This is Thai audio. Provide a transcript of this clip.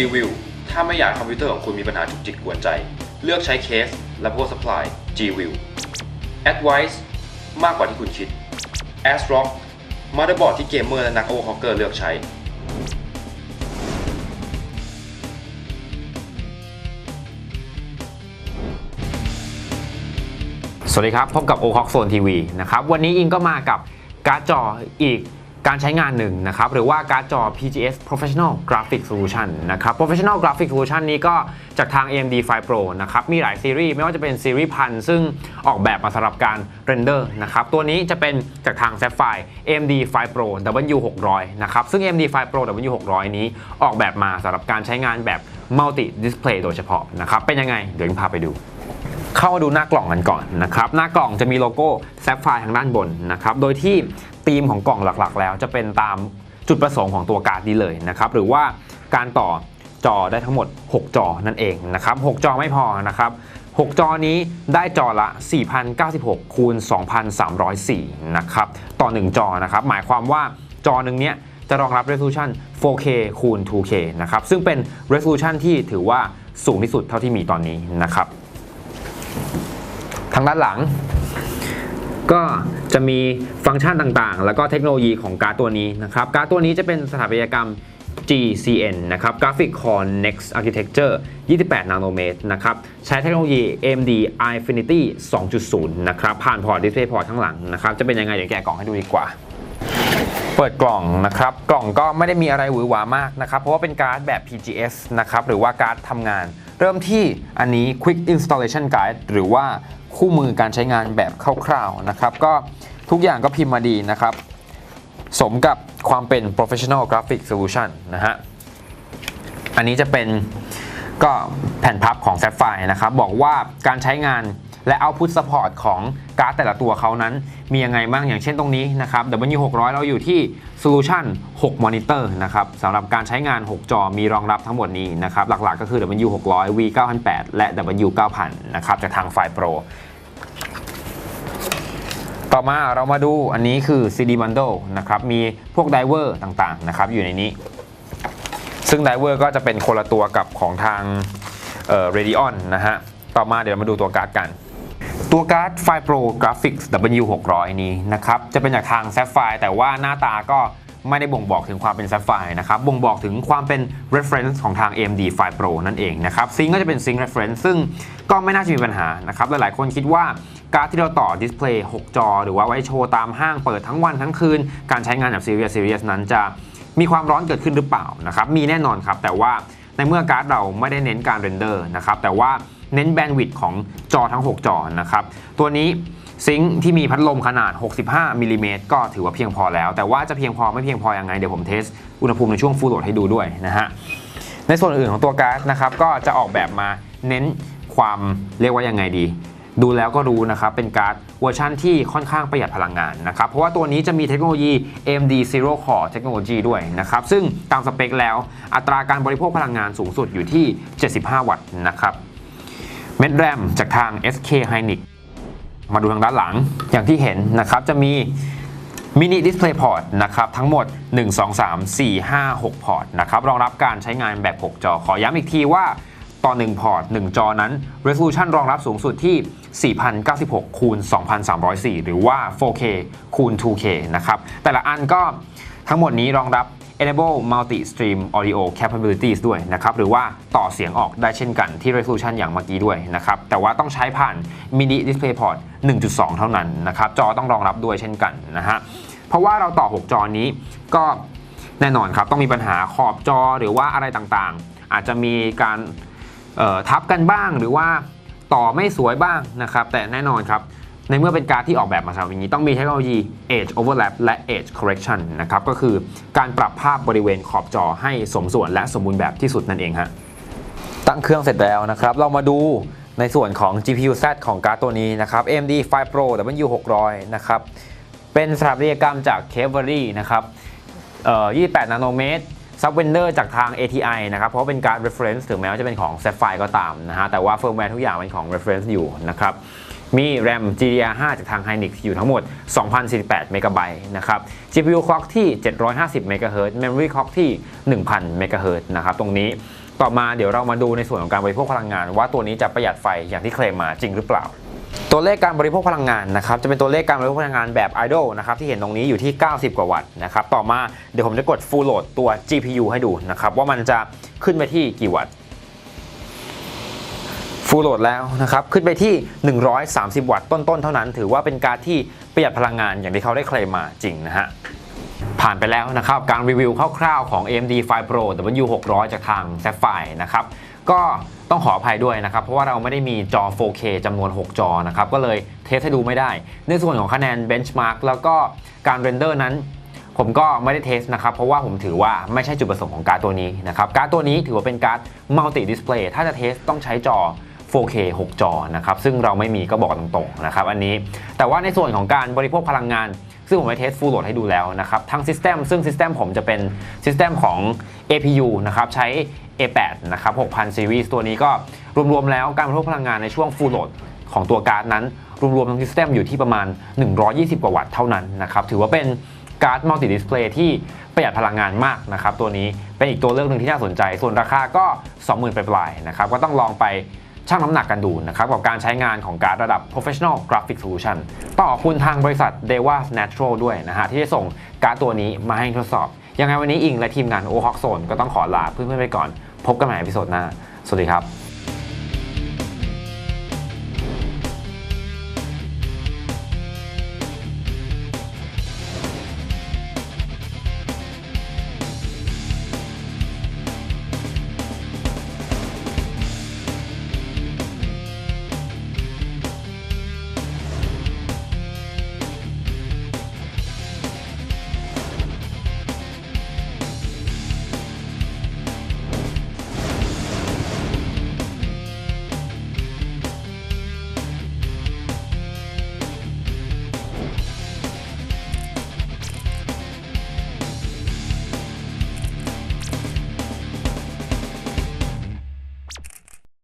G-View ถ้าไม่อยากคอมพิวเตอร์ของคุณมีปัญหาจุกจิกกวนใจ เลือกใช้เคสและ power supply G-View Advice มากกว่าที่คุณคิด ASRock มา t เ e r b o a r d ที่เกมเมอร์และนักโอเวอร์คอกเกอร์เลือกใช้ สวัสดีครับ พบกับ o c o c Zone TV นะครับ วันนี้อิงก็มากับการ์ดจออีก การใช้งานหนึ่งนะครับหรือว่าการ์ดจอ PGS Professional Graphic Solution นะครับ Professional Graphic Solution นี้ก็จากทาง AMD Fire Pro นะครับมีหลายซีรีส์ไม่ว่าจะเป็นซีรีส์พันซึ่งออกแบบมาสำหรับการเรนเดอร์นะครับตัวนี้จะเป็นจากทาง Sapphire AMD Fire Pro W600 นะครับซึ่ง AMD Fire Pro W600 นี้ออกแบบมาสำหรับการใช้งานแบบ Multi Display โดยเฉพาะนะครับเป็นยังไงเดี๋ยวอิงพาไปดู เข้ามาดูหน้ากล่องกันก่อนนะครับ หน้ากล่องจะมีโลโก้แซฟไฟทางด้านบนนะครับ โดยที่ธีมของกล่องหลักๆ แล้วจะเป็นตามจุดประสงค์ของตัวการ์ดนี้เลยนะครับ หรือว่าการต่อจอได้ทั้งหมด 6 จอนั่นเองนะครับ 6 จอไม่พอนะครับ 6 จอนี้ได้จอละ 4096 คูณ 2304 นะครับ ต่อ 1 จอนะครับ หมายความว่าจอหนึ่งเนี้ยจะรองรับ resolution 4K คูณ 2K นะครับ ซึ่งเป็น resolution ที่ถือว่าสูงที่สุดเท่าที่มีตอนนี้นะครับ ทางด้านหลัง ก็จะมีฟังก์ชันต่างๆ แล้วก็เทคโนโลยีของการ์ดตัวนี้นะครับ การ์ดตัวนี้จะเป็นสถาปัตยกรรม GCN นะครับ Graphic Core Next Architecture 28 นาโนเมตรนะครับ ใช้เทคโนโลยี AMD Infinity 2.0 นะครับ ผ่านพอร์ต Display Port ข้างหลังนะครับ จะเป็นยังไง เดี๋ยวแกะกล่องให้ดูดีกว่า เปิดกล่องนะครับ กล่องก็ไม่ได้มีอะไรหวือหวามากนะครับ เพราะว่าเป็นการ์ดแบบ PGS นะครับ หรือว่าการ์ดทำงาน เริ่มที่อันนี้ Quick Installation Guide หรือว่าคู่มือการใช้งานแบบคร่าวๆนะครับ ก็ทุกอย่างก็พิมพ์มาดีนะครับ สมกับความเป็น Professional Graphic Solution นะฮะ อันนี้จะเป็นก็แผ่นพับของ Sapphire นะครับ บอกว่าการใช้งาน และ Output Support ของการ์ดแต่ละตัวเขานั้น มียังไงบ้างอย่างเช่นตรงนี้นะครับ W600 เราอยู่ที่ Solution 6 Monitor นะครับสำหรับการใช้งาน 6 จอมีรองรับทั้งหมดนี้นะครับ หลักๆก็คือ W600 V9008 และ W9000 นะครับจากทาง Fire Pro ต่อมาเรามาดูอันนี้คือ CD Bundle นะครับ มีพวกไดเวอร์ต่างๆนะครับอยู่ในนี้ ซึ่งไดเวอร์ก็จะเป็นคนละตัวกับของทางเอ่อ Radeon นะฮะ ต่อมาเดี๋ยวมาดูตัวการ์ดกัน ตัวการ์ด Fire Pro Graphics W600 นี้นะครับ จะเป็นจากทาง Sapphire แต่ว่าหน้าตาก็ไม่ได้บ่งบอกถึงความเป็น Sapphire นะครับ บ่งบอกถึงความเป็น reference ของทาง AMD Fire Pro นั่นเองนะครับ ซิงก็จะเป็นซิง reference ซึ่งก็ไม่น่าจะมีปัญหานะครับ หลายๆ คนคิดว่าการ์ดที่เราต่อดิสเพลย์6จอ หรือว่าไว้โชว์ตามห้างเปิดทั้งวันทั้งคืน การใช้งานแบบ Serious Serious นั้นจะมีความร้อนเกิดขึ้นหรือเปล่านะครับ มีแน่นอนครับ แต่ว่าในเมื่อการ์ดเราไม่ได้เน้นการเรนเดอร์นะครับ แต่ว่า เน้นแบนด์วิดต์ของจอทั้ง 6 จอนะครับ ตัวนี้ซิงค์ที่มีพัดลมขนาด 65มิลลิเมตรก็ถือว่าเพียงพอแล้ว แต่ว่าจะเพียงพอไม่เพียงพอยังไง เดี๋ยวผมเทสอุณหภูมิในช่วงฟูลโหลดให้ดูด้วยนะฮะ ในส่วนอื่นของตัวการ์ดนะครับก็จะออกแบบมาเน้นความเรียกว่ายังไงดี ดูแล้วก็รู้นะครับ เป็นการ์ดเวอร์ชันที่ค่อนข้างประหยัดพลังงานนะครับ เพราะว่าตัวนี้จะมีเทคโนโลยี AMD Zero Core Technology ด้วยนะครับ ซึ่งตามสเปคแล้วอัตราการบริโภคพลังงานสูงสุดอยู่ที่ 75 วัตต์นะครับ เม็ดแรมจากทาง SK Hynix มาดูทางด้านหลังอย่างที่เห็นนะครับจะมีมินิดิสเพลย์พอร์ตนะครับทั้งหมด 1 2 3 4 5 6 พอร์ตนะครับรองรับการใช้งานแบบ 6 จอ ขอย้ำอีกทีว่าต่อ 1 พอร์ต 1 จอนั้น resolution รองรับสูงสุดที่ 4096 คูณ 2304 หรือว่า 4K คูณ 2K นะครับแต่ละอันก็ทั้งหมดนี้รองรับ enable multi stream audio capabilities ด้วยนะครับหรือว่าต่อเสียงออกได้เช่นกันที่ resolution อย่างเมื่อกี้ด้วยนะครับแต่ว่าต้องใช้ผ่าน mini display port 1.2 เท่านั้นนะครับจอต้องรองรับด้วยเช่นกันนะฮะเพราะว่าเราต่อ 6 จอนี้ก็แน่นอนครับต้องมีปัญหาขอบจอหรือว่าอะไรต่างๆ อาจจะมีการทับกันบ้างหรือว่าต่อไม่สวยบ้างนะครับแต่แน่นอนครับ ในเมื่อเป็นการที่ออกแบบมาสำหรับอย่างนี้ ต้องมีเทคโนโลยี Edge Overlap และ Edge Correction นะครับก็คือการปรับภาพบริเวณขอบจอให้สมส่วนและสมบูรณ์แบบที่สุดนั่นเองฮะตั้งเครื่องเสร็จแล้วนะครับ เรามาดูในส่วนของ GPU Z ของการ์ดตัวนี้นะครับ AMD Fire Pro W600 นะครับเป็นสถาปัตยกรรมจาก c a v a l y นะครับเอ่อ28 นาโนเมตรซับเวนเดอร์จากทาง ATI นะครับ เพราะเป็นการ reference ถึงแม้ว่าจะเป็นของ Sapphire ก็ตามนะฮะ แต่ว่าเฟิร์มแวร์ทุกอย่างเป็นของ reference อยู่นะครับ มี RAM GDDR5 จากทาง Hynix อยู่ทั้งหมด 2,048เมกะไบต์นะครับ GPU clock ที่ 750เมกะเฮิรตซ์ Memory clock ที่ 1,000เมกะเฮิรตซ์นะครับ ตรงนี้ต่อมาเดี๋ยวเรามาดูในส่วนของการบริโภคพลังงาน ว่าตัวนี้จะประหยัดไฟอย่างที่เคลมมาจริงหรือเปล่าตัวเลขการบริโภคพลังงานนะครับจะเป็นตัวเลขการบริโภคพลังงานแบบ idle นะครับที่เห็นตรงนี้อยู่ที่ 90 กว่าวัตต์นะครับต่อมาเดี๋ยวผมจะกด full load ตัว GPU ให้ดูนะครับว่ามันจะขึ้นไปที่กี่วัตต์ full load แล้วนะครับ ขึ้นไปที่ 130 วัตต์ต้นๆ เท่านั้น ถือว่าเป็นการที่ประหยัดพลังงานอย่างที่เขาได้เคลมมาจริงนะฮะผ่านไปแล้วนะครับ การรีวิวคร่าวๆของ AMD Fire Pro W600 จากทาง Sapphire นะครับ ก็ต้องขออภัยด้วยนะครับ เพราะว่าเราไม่ได้มีจอ 4K จำนวน 6 จอนะครับ ก็เลยเทสให้ดูไม่ได้ ในส่วนของคะแนน Benchmark แล้วก็การเรนเดอร์นั้น ผมก็ไม่ได้เทสนะครับ เพราะว่าผมถือว่าไม่ใช่จุดประสงค์ของการ์ดตัวนี้นะครับ การ์ดตัวนี้ถือว่าเป็นการ์ด Multi Display ถ้าจะเทสต้องใช้จอ 4K 6 จอนะครับซึ่งเราไม่มีก็บอกตรงๆนะครับอันนี้แต่ว่าในส่วนของการบริโภคพลังงาน ซึ่งผมไปเทส Full Load ให้ดูแล้วนะครับทั้ง System ซึ่ง System ผมจะเป็น System ของ APU นะครับใช้ A8 นะครับ6,000 Series ตัวนี้ก็รวมๆแล้วการบริโภคพลังงานในช่วง Full Load ของตัวการ์ดนั้น รวมๆทั้ง System อยู่ที่ประมาณ 120 กว่าวัตต์เท่านั้นนะครับถือว่าเป็นการ์ด Multi Display ที่ประหยัดพลังงานมากนะครับตัวนี้เป็นอีกตัวเลือกหนึ่งที่น่าสนใจ ส่วนราคาก็ 20,000ปลายๆนะครับก็ต้องลองไป ชั่งน้ำหนักกันดูนะครับกับการใช้งานของการระดับ professional graphic solution ต้องขอบคุณทางบริษัท Deva Natural ด้วยนะฮะที่ได้ส่งการตัวนี้มาให้ทดสอบ ยังไงวันนี้อิงและทีมงาน o h a w k Zone ก็ต้องขอลาเพื่อนๆไปก่อน พบกันใหม่ในพิโซดหน้า สวัสดีครับ